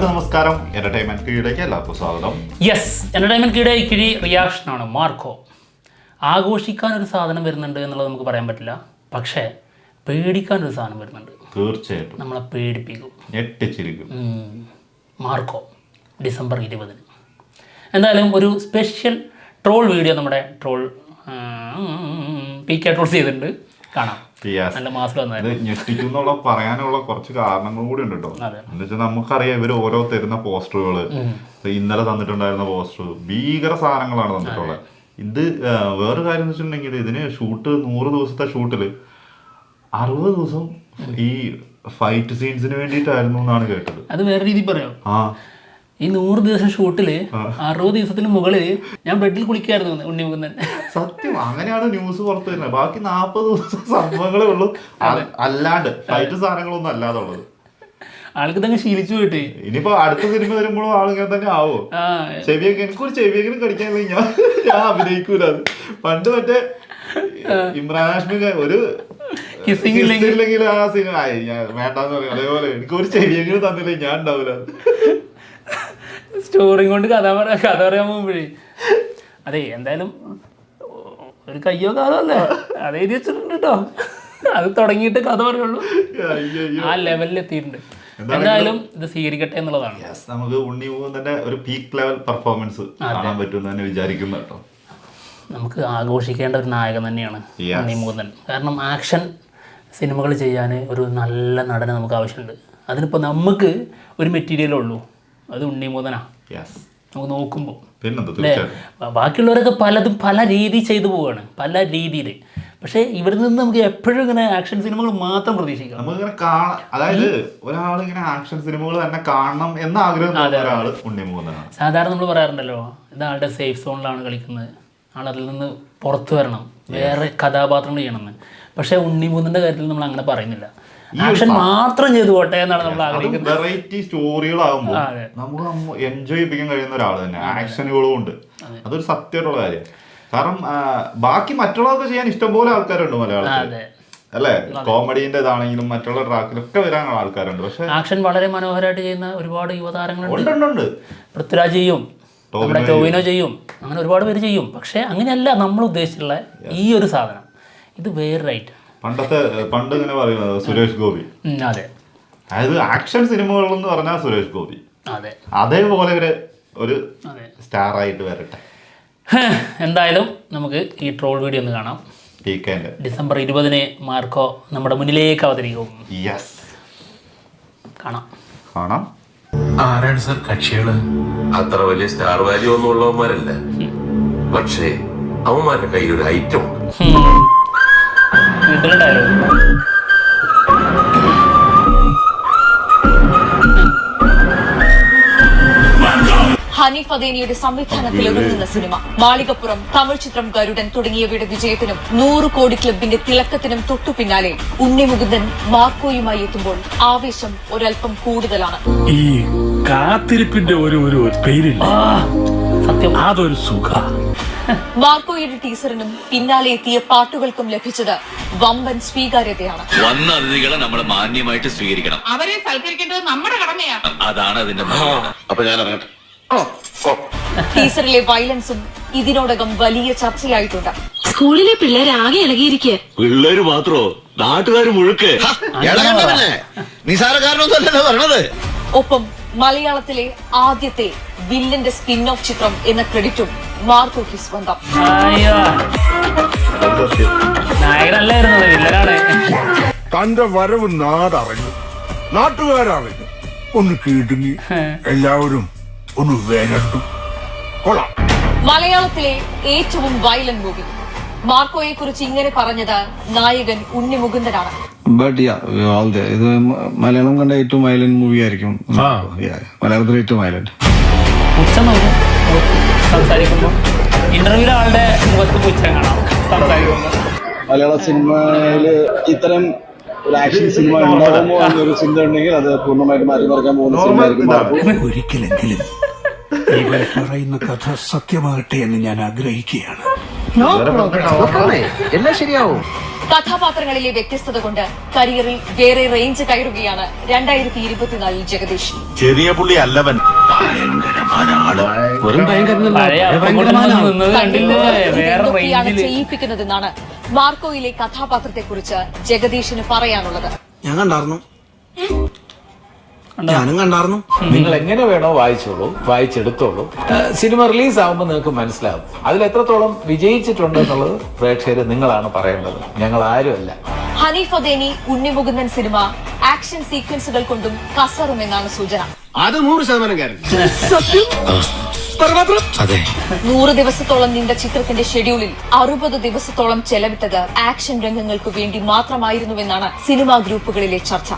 എല്ലാവർക്കും നമസ്കാരം എന്റർടൈൻമെന്റ് കീഴിലേക്ക് എല്ലാവർക്കും സ്വാഗതം യെസ് എന്റർടൈൻമെന്റ് കിഴി റിയാക്ഷനാണ് മാർക്കോ ആഘോഷിക്കാൻ ഒരു സാധനം വരുന്നുണ്ട് എന്നുള്ളത് നമുക്ക് പറയാൻ പറ്റില്ല പക്ഷേ പേടിക്കാൻ ഒരു സാധനം വരുന്നുണ്ട് തീർച്ചയായിട്ടും നമ്മളെ പേടിപ്പിക്കും ഞെട്ടിച്ചിരിക്കും മാർക്കോ ഡിസംബർ ഇരുപതിന് എന്തായാലും ഒരു സ്പെഷ്യൽ ട്രോൾ വീഡിയോ നമ്മുടെ ട്രോൾ പി കെ ട്രോൾസ് ചെയ്തിട്ടുണ്ട് കാണാം. നല്ല ഞെട്ടിക്കുന്നുള്ള പറയാനുള്ള കുറച്ച് കാരണങ്ങളും കൂടി ഉണ്ട് കേട്ടോ. എന്ന് വെച്ചാൽ നമുക്കറിയാം ഇവർ ഓരോ തരുന്ന പോസ്റ്ററുകൾ. ഇന്നലെ തന്നിട്ടുണ്ടായിരുന്ന പോസ്റ്റർ. ഭീകര സാധനങ്ങളാണ് തന്നിട്ടുള്ളത്. ഇത് വേറൊരു വേറെ കാര്യം എന്ന് വെച്ചിട്ടുണ്ടെങ്കിൽ ഇതിന് ഷൂട്ട് നൂറ് ദിവസത്തെ ഷൂട്ടിൽ അറുപത് ദിവസം ഈ ഫൈറ്റ് സീൻസിന് വേണ്ടിയിട്ടായിരുന്നു എന്നാണ് കേട്ടത്. അത് വേറെ രീതി പറയാം? ആ. ഈ നൂറ് ദിവസം ഷൂട്ടിൽ അറുപത് ദിവസത്തിന് മുകളിൽ ഞാൻ ബെഡിൽ കുളിക്കായിരുന്നു ഉണ്ണിമുകുന്നൻ സത്യം അങ്ങനെയാണ് ന്യൂസ് പുറത്തു വരുന്നത്. ബാക്കി നാൽപ്പത് ദിവസം സംഭവങ്ങളെ ഉള്ളൂ. അല്ലാണ്ട് ഫ്ലൈറ്റ് സാധനങ്ങളൊന്നും അല്ലാതെ ഉള്ളത് ആൾക്ക് തന്നെ ശീലിച്ചു പോയിട്ടേ. ഇനിയിപ്പോ അടുത്ത സിനിമ വരുമ്പോഴും ആളിങ്ങനെ തന്നെ ആവോ? ആ എനിക്ക് ഒരു ചെവിയെങ്കിലും എങ്കിലും ഞാൻ ഞാൻ അഭിനയിക്കൂല പണ്ട് മറ്റേ ഇമ്രാൻ ഹാഷ്മി ഒരു ഇല്ലെങ്കിൽ- ആ സിനിമ വേണ്ടെന്ന് പറയും. അതേപോലെ എനിക്ക് ഒരു ചെവിയെങ്കിലും തന്നില്ലേ ഞാൻ ഉണ്ടാവില്ല സ്റ്റോറിയും കൊണ്ട് കഥ പറയാ കഥ പറയാൻ പോകുമ്പോഴേ. അതെ എന്തായാലും ഒരു കയ്യോ കാലോ അല്ലേ അത് എഴുതി വെച്ചിട്ടുണ്ട് കേട്ടോ അത് തുടങ്ങിയിട്ട് കഥ പറയുള്ളൂ. ആ ലെവലിൽ എത്തിയിട്ടുണ്ട്. എന്തായാലും ഇത് സ്വീകരിക്കട്ടെ എന്നുള്ളതാണ്. നമുക്ക് ഉണ്ണി തന്നെ ഒരു പീക്ക് ലെവൽ പെർഫോമൻസ് കാണാൻ പറ്റുമെന്ന് തന്നെ വിചാരിക്കുന്നു കേട്ടോ. നമുക്ക് ആഘോഷിക്കേണ്ട ഒരു നായകൻ തന്നെയാണ് ഉണ്ണി മൂന്നൻ കാരണം ആക്ഷൻ സിനിമകൾ ചെയ്യാൻ ഒരു നല്ല നടനെ നമുക്ക് ആവശ്യമുണ്ട്. അതിനിപ്പോൾ നമുക്ക് ഒരു മെറ്റീരിയലേ ഉള്ളൂ. അത് ഉണ്ണി യെസ് നമുക്ക് നോക്കുമ്പോൾ അല്ലേ? ബാക്കിയുള്ളവരൊക്കെ പലതും പല രീതി ചെയ്തു പോവുകയാണ് പല രീതിയിൽ. പക്ഷേ ഇവിടെ നിന്ന് നമുക്ക് എപ്പോഴും ഇങ്ങനെ ആക്ഷൻ സിനിമകൾ മാത്രം പ്രതീക്ഷിക്കാം. നമുക്കിങ്ങനെ കാണാം അതായത് ഒരാൾ ഇങ്ങനെ ആക്ഷൻ സിനിമകൾ തന്നെ കാണണം എന്ന ആഗ്രഹം ഒരാൾ സാധാരണ നമ്മൾ പറയാറുണ്ടല്ലോ ഇതാളുടെ സേഫ് സോണിലാണ് കളിക്കുന്നത്. ആൾ അതിൽ നിന്ന് പുറത്തു വരണം. വേറെ കഥാപാത്രങ്ങൾ ചെയ്യണമെന്ന്. പക്ഷേ ഉണ്ണിമൂന്നിന്റെ കാര്യത്തിൽ നമ്മൾ അങ്ങനെ പറയുന്നില്ല. ആക്ഷൻ മാത്രം ചെയ്തു പോട്ടെ എന്നാണ് നമ്മൾ ആഗ്രഹിക്കുന്നത്. വെറൈറ്റി സ്റ്റോറികളാകുമ്പോൾ. നമുക്ക് എൻജോയ് ചെയ്യാൻ കഴിയുന്ന ഒരാൾ തന്നെ. ആക്ഷനുകളും ഉണ്ട്. അതൊരു സത്യമായിട്ടുള്ള കാര്യം. കാരണം ബാക്കി മറ്റുള്ളവർക്ക് ചെയ്യാൻ ഇഷ്ടംപോലെ ആൾക്കാരുണ്ട് മലയാളത്തിൽ അല്ലേ? കോമഡിന്റെ ഇതാണെങ്കിലും മറ്റുള്ള ട്രാക്കിലൊക്കെ വരാനുള്ള ആൾക്കാരുണ്ട്. പക്ഷെ ആക്ഷൻ വളരെ മനോഹരമായിട്ട് ചെയ്യുന്ന ഒരുപാട് യുവതാരങ്ങളുണ്ട്. ഉണ്ട് ഉണ്ട് ഉണ്ട്. പൃഥ്വിരാജ് ചെയ്യും. നമ്മുടെ ടോവിനോ ചെയ്യും. അങ്ങനെ ഒരുപാട് പേര് ചെയ്യും. പക്ഷെ അങ്ങനെയല്ല നമ്മൾ ഉദ്ദേശിച്ചുള്ള ഈ ഒരു സാധനം. ഇത് വേറൊരായിട്ട് പണ്ടത്തെ പണ്ട് ഇങ്ങനെ പറയുന്നത് സുരേഷ് ഗോപി. അതെ. അതായത് ആക്ഷൻ സിനിമകൾ എന്ന് പറഞ്ഞാൽ സുരേഷ് ഗോപി. അതെ. അതേപോലെ ഒരു ഒരു അതെ. സ്റ്റാർ ആയിട്ട് വരട്ടെ എന്തായാലും നമുക്ക് ഈ ട്രോൾ വീഡിയോ ഒന്ന് കാണാം. ഡിസംബർ ഇരുപതിന് മാർക്കോ നമ്മുടെ മുന്നിലേക്ക് അവതരിക്കും. യെസ് കാണാം. കാണാം. ആരാണ് സർ കക്ഷികൾ? അത്ര വലിയ സ്റ്റാർ വാല്യൂ ഒന്നും ഉള്ളവന്മാരല്ല. പക്ഷേ അവന്മാരുടെ കയ്യിൽ ഒരു ഐറ്റം ഉണ്ട്. വീട്ടിലെ ഡയലോഗ് ഹനീഫ് അദേനിയുടെ സംവിധാനത്തിൽ ഒരുങ്ങുന്ന സിനിമ. മാളികപ്പുറം തമിഴ് ചിത്രം ഗരുഡൻ തുടങ്ങിയവയുടെ വിജയത്തിനും നൂറ് കോടി ക്ലബിന്റെ തിളക്കത്തിനും തൊട്ടു പിന്നാലെ ഉണ്ണിമുകുന്ദൻ മാർക്കോയുമായി എത്തുമ്പോൾ ആവേശം ഒരൽപ്പം കൂടുതലാണ്. ഈ കാത്തിരിപ്പിന്റെ ഒരു ഒരു പേരില്ല. സത്യം അതൊരു സുഖ. മാർക്കോയുടെ ടീസറിനും പിന്നാലെ എത്തിയ പാട്ടുകൾക്കും ലഭിച്ചത് വമ്പൻ സ്വീകാര്യതയാണ്. വന്ന അതിഥികളെ നമ്മൾ മാന്യമായിട്ട് സ്വീകരിക്കണം. അവരെ സൽക്കരിക്കേണ്ടത് നമ്മുടെ കടമയാണ്. അതാണ് അതിന്റെ. അപ്പൊ ഞാൻ ഇറങ്ങട്ടെ. ടീസറിലെ വയലൻസും ഇതിനോടകം വലിയ ചർച്ചയായിട്ടുണ്ട്. സ്കൂളിലെ പിള്ളേർ ആകെ ഇളകിയിരിക്കുക പിള്ളേര് മാത്രോ? നാട്ടുകാര് മുഴുക്ക്. നിസാരക്കാരനൊന്നല്ലോ പറഞ്ഞത്. ഒപ്പം മലയാളത്തിലെ ആദ്യത്തെ വില്ലന്റെ സ്പിൻ ഓഫ് ചിത്രം എന്ന ക്രെഡിറ്റും മാർക്കോയ്ക്ക് സ്വന്തം. തന്റെ വരവ് നാടറിഞ്ഞു. നാട്ടുകാരറിഞ്ഞു. ഒന്ന് കീടുങ്ങി. എല്ലാവരും ഒന്ന് വേനട്ടു. കൊള്ളാം. മലയാളത്തിലെ ഏറ്റവും വയലന്റ് മൂവി മാർക്കോയെ കുറിച്ച് ഇങ്ങനെ പറഞ്ഞത് നായകൻ ഉണ്ണി മുകുന്ദനാണ്. ബട്ട് ഓൾ ദ ഇത് മലയാളം കണ്ട ഏറ്റവും വയലന്റ് മൂവി ആയിരിക്കും. Yeah, മലയാളത്തിലെ ഏറ്റവും വയലന്റ് സംസാരിക്കുമ്പോൾ ഇന്റർവ്യൂവിലെ ആളുടെ മുഖത്ത് പുച്ഛം കാണാം. സംസാരിക്കുമ്പോൾ. മലയാള സിനിമയിൽ ഇത്തരം ഒരു ആക്ഷൻ സിനിമ ഉണ്ടാകുമോ എന്നൊരു ചിന്ത ഉണ്ടെങ്കിൽ അത് പൂർണമായിട്ട് മാറ്റി മറിക്കാൻ പോകുന്ന സിനിമയായിരിക്കും. ഒരിക്കലെങ്കിലും ഇവർ പറയുന്ന കഥ സത്യമാകട്ടെ എന്ന് ഞാൻ ആഗ്രഹിക്കുകയാണ്. എല്ലാം ശരിയാവും. കഥാപാത്രങ്ങളിലെ വ്യത്യസ്തത കൊണ്ട് കരിയറിൽ വേറെ റേഞ്ച് കയറുകയാണ് രണ്ടായിരത്തി ഇരുപത്തിനാലിൽ ജഗദീഷ്. ചെറിയ പുള്ളി അല്ലവൻ. എന്തൊക്കെയാണ് ചെയ്യിപ്പിക്കുന്നതെന്നാണ് മാർക്കോയിലെ കഥാപാത്രത്തെ കുറിച്ച് ജഗദീഷിന് പറയാനുള്ളത്. ഞാൻ കണ്ടായിരുന്നു കണ്ടോ? ഞാനും കണ്ടായിരുന്നു നിങ്ങൾ എങ്ങനെ വേണോ വായിച്ചോളൂ വായിച്ചെടുത്തോളൂ. സിനിമ റിലീസ് ആവുമ്പോൾ നിങ്ങൾക്ക് മനസ്സിലാവും. അതിൽ എത്രത്തോളം വിജയിച്ചിട്ടുണ്ട് എന്നുള്ളത് പ്രേക്ഷകർ നിങ്ങളാണ് പറയേണ്ടത്. ഞങ്ങൾ ആരുമല്ല ഹനീഫ് അദേനി ഉണ്ണിമുകുന്ദൻ സിനിമ. ആക്ഷൻ സീക്വൻസുകൾ കൊണ്ടും കസറും എന്നാണ് സൂചന. അത് നൂറ് ശതമാനം നൂറ് ദിവസത്തോളം നീണ്ട ചിത്രത്തിന്റെ ഷെഡ്യൂളിൽ അറുപത് ദിവസത്തോളം ചെലവിട്ടത് ആക്ഷൻ രംഗങ്ങൾക്ക് വേണ്ടി മാത്രമായിരുന്നുവെന്നാണ് സിനിമാ ഗ്രൂപ്പുകളിലെ ചർച്ച?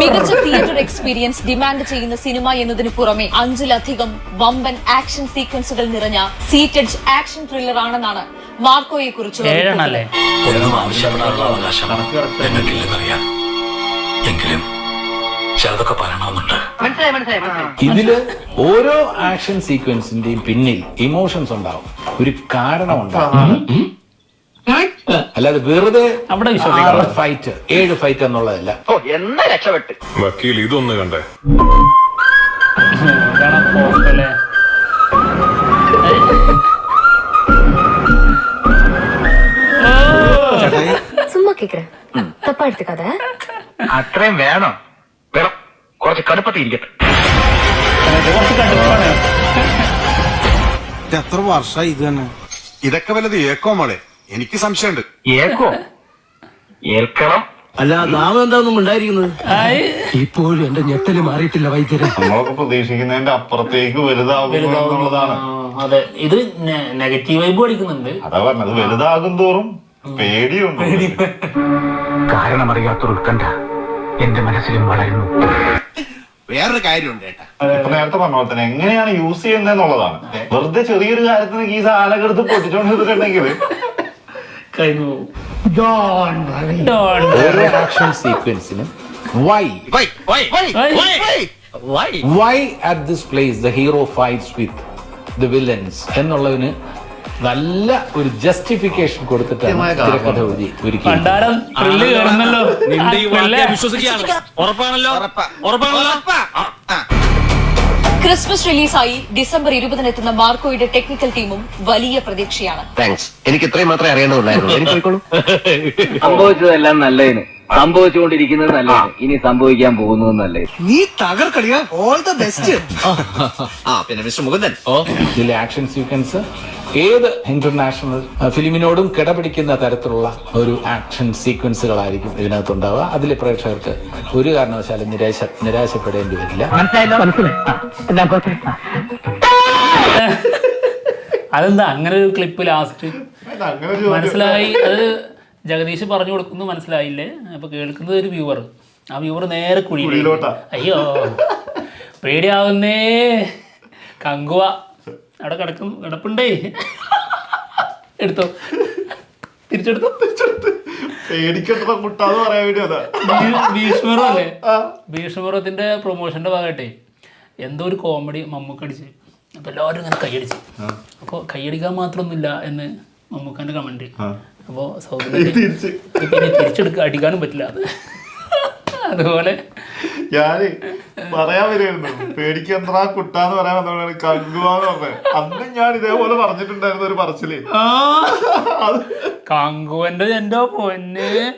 മികച്ച തിയേറ്റർ എക്സ്പീരിയൻസ് ഡിമാൻഡ് ചെയ്യുന്ന സിനിമ എന്നതിന് പുറമെ അഞ്ചിലധികം വമ്പൻ ആക്ഷൻ സീക്വൻസുകൾ നിറഞ്ഞ സീറ്റഡ് ആക്ഷൻ ത്രില്ലർ ആണെന്നാണ് മാർക്കോയെ കുറിച്ച് ഏഴെണ്ണല്ലേ ഒന്നും ആവശ്യപ്പെടാനുള്ള അവകാശം നിങ്ങൾക്കില്ലെന്നറിയാം എങ്കിലും ചിലതൊക്കെ പറയണമെന്നുണ്ട്. മനസ്സിലായി മനസ്സിലായി മനസ്സിലായി. ഇതിൽ ഓരോ ആക്ഷൻ സീക്വൻസിന്റെയും പിന്നിൽ ഇമോഷൻസ് ഉണ്ടാവും. ഒരു കാരണം ഉണ്ടാവും. അല്ലാതെ വെറുതെ അവിടെ വിശ്വസിക്കാം ഫൈറ്റ് ഏഴ് ഫൈറ്റ് എന്നുള്ളതല്ല ഓ എന്നാ രക്ഷപ്പെട്ട് വക്കീൽ ഇതൊന്ന് കണ്ടേ ഇതാണ് പോസ്റ്റ് അല്ലേ சும்மா கேக்குறேன் தப்பா எடுத்துக்காத അത്രയും വേണം വേണം കുറച്ച് കടുപ്പത്തിൽ ഇരിക്കട്ടെ ഇത് കുറച്ച് കടുപ്പാണ് എത്ര വർഷമായി ഇത് തന്നെ ഇതൊക്കെ വല്ലത് ഏക്കോ മോളെ എനിക്ക് സംശയമുണ്ട്. ഏക്കോ ഏൽക്കണം. അല്ല നാമെന്താന്നും ഉണ്ടായിരിക്കുന്നത്? ഇപ്പോഴും എന്റെ ഞെട്ടൽ മാറിയിട്ടില്ല വൈദ്യരെ. നമ്മളൊക്കെ പ്രതീക്ഷിക്കുന്നതിന്റെ അപ്പുറത്തേക്ക് വലുതാകും എന്നുള്ളതാണ്. അതെ. ഇത് നെഗറ്റീവ് വൈബ് അടിക്കുന്നുണ്ട് അതാ പറഞ്ഞത് വലുതാകും തോറും പേടിയുണ്ട്. കാരണമറിയാത്തൊരു ഉത്കണ്ഠ എന്റെ മനസ്സിലും വളരുന്നു. വേറൊരു കാര്യമുണ്ട് ഏട്ടാ. ഇപ്പൊ നേരത്തെ പറഞ്ഞ പോലെ തന്നെ എങ്ങനെയാണ് യൂസ് ചെയ്യുന്നത് എന്നുള്ളതാണ് വെറുതെ ചെറിയൊരു കാര്യത്തിന് ഈ സാധനം എടുത്ത് പൊട്ടിച്ചോണ്ടിരുന്നിട്ടുണ്ടെങ്കിൽ കഴിഞ്ഞു പോകും. Don't ഓരോ action സീക്വൻസിനും why. Why at this place the hero fights with the villains എന്നുള്ളതിന് നല്ല ഒരു ജസ്റ്റിഫിക്കേഷൻ കൊടുത്തിട്ടാണ് തിരക്കഥ ഒരുക്കി വിശ്വസിക്കുകയാണ്. ഉറപ്പാണല്ലോ? ഉറപ്പാണല്ലോ? ക്രിസ്മസ് റിലീസായി ഡിസംബർ ഇരുപതിന് എത്തുന്ന മാർക്കോയുടെ ടെക്നിക്കൽ ടീമും വലിയ പ്രതീക്ഷയാണ്. താങ്ക്സ് എനിക്ക് ഇത്രയും മാത്രമേ അറിയേണ്ടതുണ്ടായിരുന്നു എനിക്ക് പോയിക്കോളൂ. സംഭവിച്ചതെല്ലാം നല്ലതിന്. സംഭവിച്ചുകൊണ്ടിരിക്കുന്നത് നല്ല ഇനി സംഭവിക്കാൻ പോകുന്നത് നല്ലത് നീ തകർക്കളിയാ. ഓൾ ദ ബെസ്റ്റ് ആ പിന്നെ മിസ്റ്റർ മുകുന്ദൻ. ഇതിലെ ആക്ഷൻ സീക്വൻസ് ഏത് ഇന്റർനാഷണൽ ഫിലിമിനോടും കിടപിടിക്കുന്ന തരത്തിലുള്ള ഒരു ആക്ഷൻ സീക്വൻസുകളായിരിക്കും ഇതിനകത്തുണ്ടാവുക. അതിലെ പ്രേക്ഷകർക്ക് ഒരു കാരണവശാലും നിരാശ നിരാശപ്പെടേണ്ടി വരില്ല. അതെന്താ? അങ്ങനെ ഒരു ക്ലിപ്പ് ലാസ്റ്റ് മനസ്സിലായി. അത് ജഗദീഷ് പറഞ്ഞു കൊടുക്കുന്നു മനസ്സിലായില്ലേ? അപ്പൊ കേൾക്കുന്നത് ഒരു വ്യൂവർ ആ വ്യൂവർ നേരെ കുഴി കുഴിയിലോട്ടാ. അയ്യോ പേടിയാവുന്നേ. കങ്കുവ. അവിടെ കിടക്കും. കിടപ്പുണ്ടേ. എടുത്തോ. തിരിച്ചെടുത്തോ. പേടിക്കണ്ട കുട്ടാന്ന് പറയാൻ വേണ്ടി അതാ ഭീ- ഭീഷ്മറും അല്ലേ ഭീഷ്മറത്തിന്റെ പ്രൊമോഷന്റെ ഭാഗമായിട്ടേ എന്തോ ഒരു കോമഡി മമ്മൂക്കടിച്ച് അപ്പൊ എല്ലാവരും ഇങ്ങനെ കൈയടിച്ച്. അപ്പോൾ കൈയടിക്കാൻ മാത്രമൊന്നുമില്ല എന്ന് മമ്മൂക്കാന്റെ കമന്റ് അപ്പോൾ സൗദി പിന്നെ തിരിച്ചെടുക്കുക അടിക്കാനും പറ്റില്ല അത്. അതുപോലെ. ഞാൻ പറയാൻ വരുമായിരുന്നു പേടിക്കണ്ട കുട്ടാന്ന് പറയാൻ വന്നപ്പോഴാണ് കങ്കുവാന്ന് പറഞ്ഞത്. അന്ന് ഞാൻ ഇതേപോലെ പറഞ്ഞിട്ടുണ്ടായിരുന്നു ഒരു പറച്ചിൽ. കങ്കുവന്റെ എന്റെ പൊന്നെ.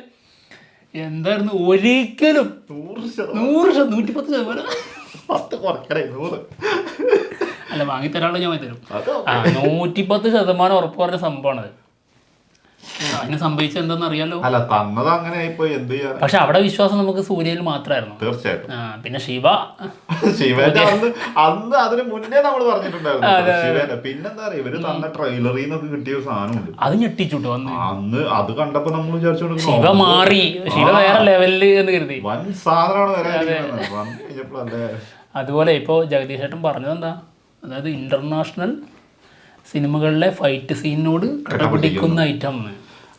എന്തായിരുന്നു? ഒരിക്കലും നൂറ് നൂറ് നൂറ്റി പത്ത് ശതമാനം. പത്ത് കുറയ്ക്കണേ നൂറ്. അല്ല വാങ്ങിത്തരാനുള്ള ഞാൻ തരും അതോ. ആ നൂറ്റിപ്പത്ത് ശതമാനം ഉറപ്പ് പറഞ്ഞ സംഭവമാണത്. അതിന് സംഭവിച്ചത് എന്താണെന്ന് അറിയാലോ? അല്ല തന്നത് അങ്ങനെ എന്ത് പക്ഷെ അവിടെ വിശ്വാസം നമുക്ക് സൂര്യയിൽ മാത്രമായിരുന്നു. തീർച്ചയായിട്ടും. പിന്നെ ശിവ. ശിവന്റെ അന്ന് അതിന് മുന്നേ നമ്മൾ പറഞ്ഞിട്ടുണ്ടായിരുന്നു ശിവന്റെ പിന്നെന്താ പറയാ ഇവർ തന്ന ട്രെയിലറിൽ നിന്നൊക്കെ കിട്ടിയ ഒരു സാധനമുണ്ട്. അത് ഞെട്ടിച്ചുട്ടോ അന്ന്. അന്ന് അത് കണ്ടപ്പോ നമ്മൾ വിചാരിച്ചോണ്ട് ശിവ മാറി. ശിവ വേറെ ലെവലിൽ എന്ന് കരുതി. വൻ സാധനമാണ് വരാൻ അതുപോലെ ഇപ്പോ ജഗദീഷ് ഏട്ടൻ പറഞ്ഞത് എന്താ അതായത് ഇന്റർനാഷണൽ സിനിമകളിലെ ഫൈറ്റ് സീനിനോട് കടപിടിക്കുന്ന ഐറ്റം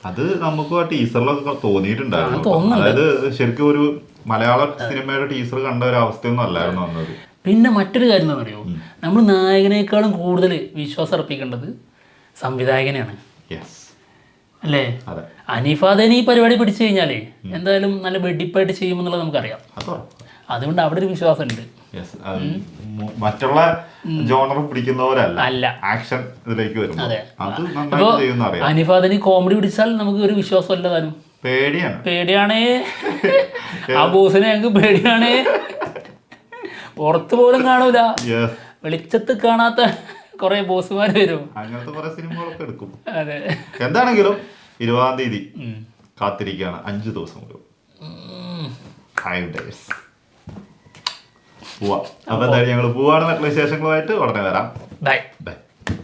അത് നമുക്ക് ആ ടീസറിലൊക്കെ തോന്നിയിട്ടുണ്ടായിരുന്നു. അതായത് ശരിക്കും ഒരു മലയാള സിനിമയുടെ ടീസർ കണ്ട ഒരു അവസ്ഥയൊന്നും അല്ലായിരുന്നു അന്നത്. പിന്നെ മറ്റൊരു കാര്യം എന്താ പറയുക നമ്മൾ നായകനേക്കാളും കൂടുതൽ വിശ്വാസം അർപ്പിക്കേണ്ടത് സംവിധായകനെയാണ്. അല്ലേ? അനീഫാദേനെ ഈ പരിപാടി പിടിച്ചു കഴിഞ്ഞാലേ എന്തായാലും നല്ല വെടിപ്പായിട്ട് ചെയ്യുമെന്നുള്ളത് നമുക്കറിയാം. അതോ അതുകൊണ്ട് അവിടെ ഒരു വിശ്വാസം ഉണ്ട് യെസ് മറ്റുള്ള ജോണർ പിടിക്കുന്നവരല്ല. ആക്ഷൻ ഇതിലേക്ക് വരുന്നു അതെ. നന്നായിട്ട് ചെയ്യുന്ന അറിയാം. അനീഫാദിന് കോമഡി പിടിച്ചാൽ നമുക്ക് ഒരു വിശ്വാസം അല്ല താനും. പേടിയാണ്. പേടിയാണേ. ആ ബോസിനെ ഞങ്ങൾക്ക് പേടിയാണേ. പുറത്ത് പോലും കാണൂല. വെളിച്ചത്ത് കാണാത്ത കുറെ ബോസുമാർ വരും. അങ്ങനത്തെ കുറെ സിനിമകളൊക്കെ എടുക്കും. അതെ. എന്താണെങ്കിലും ഇരുപതാം തീയതി കാത്തിരിക്കുകയാണ്. അഞ്ചു ദിവസം ഫൈവ് ഡേയ്സ് പോവാം. അപ്പൊ എന്തായാലും ഞങ്ങൾ പോവാണെന്നുള്ള വിശേഷങ്ങളുമായിട്ട് ഉടനെ വരാം. ബൈ. ബൈ.